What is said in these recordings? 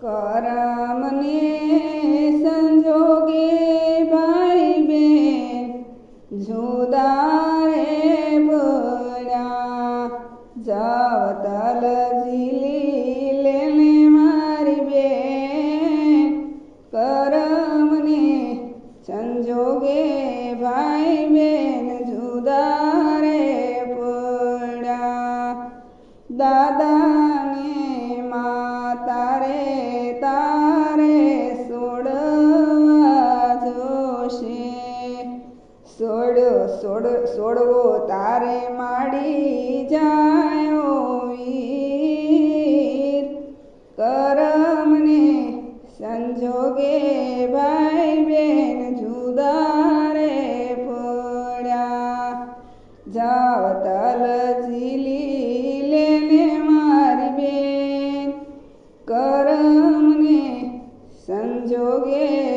કરમને સંજોગે ભાઈ બેન, જુદારે પડ્યા જાવતલ જીલી લેને મારી બેન, કરમને સંજોગે ભાઈ બેન જુદા રે પડ્યા દાદાને જોશે સોડ્યો સોડ, સોડવો તારે માડી જાયો વીર. કરમને સંજોગે ભાઈ બેન જુદા રે પડ્યા જાવ તલ જીલી લેને મારી બેન. કરમને સંજોગે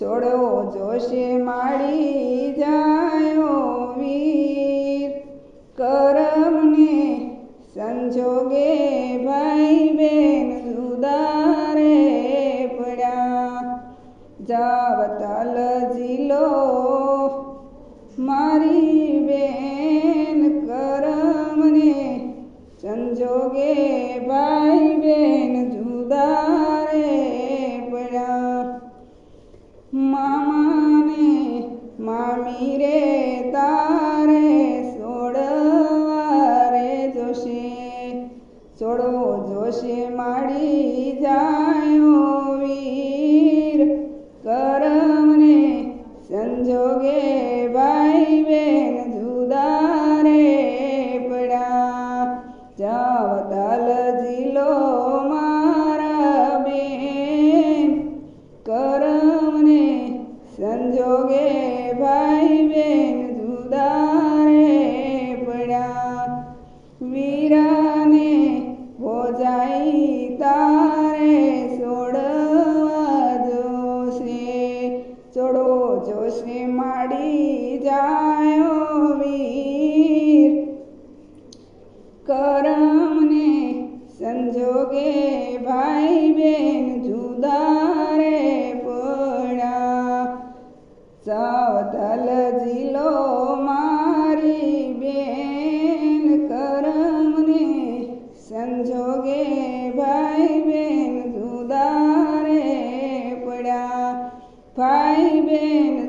છોડવો જોશે માડી જાયો વીર. કરમને સંજોગે ભાઈ બેન સુદારે પડ્યા જાવતલ જીલો મારી બેન કરમને સંજોગે ભાઈ બેન જુદા રે તારે સોડવા રે જોશે. સોડવો જોશે માડી જાયો વીર. કરમને સંજોગે ભાઈ બેન જુદા રે પડ્યા જાવતલ માડી જાયો વીર. કરમને સંજોગે ભાઈ બેન જુદારે પડા. સાવતલ જીલો મારી બેન કરમને સંજોગે ભાઈ બેન જુદારે પડ્યા ભાઈ બેન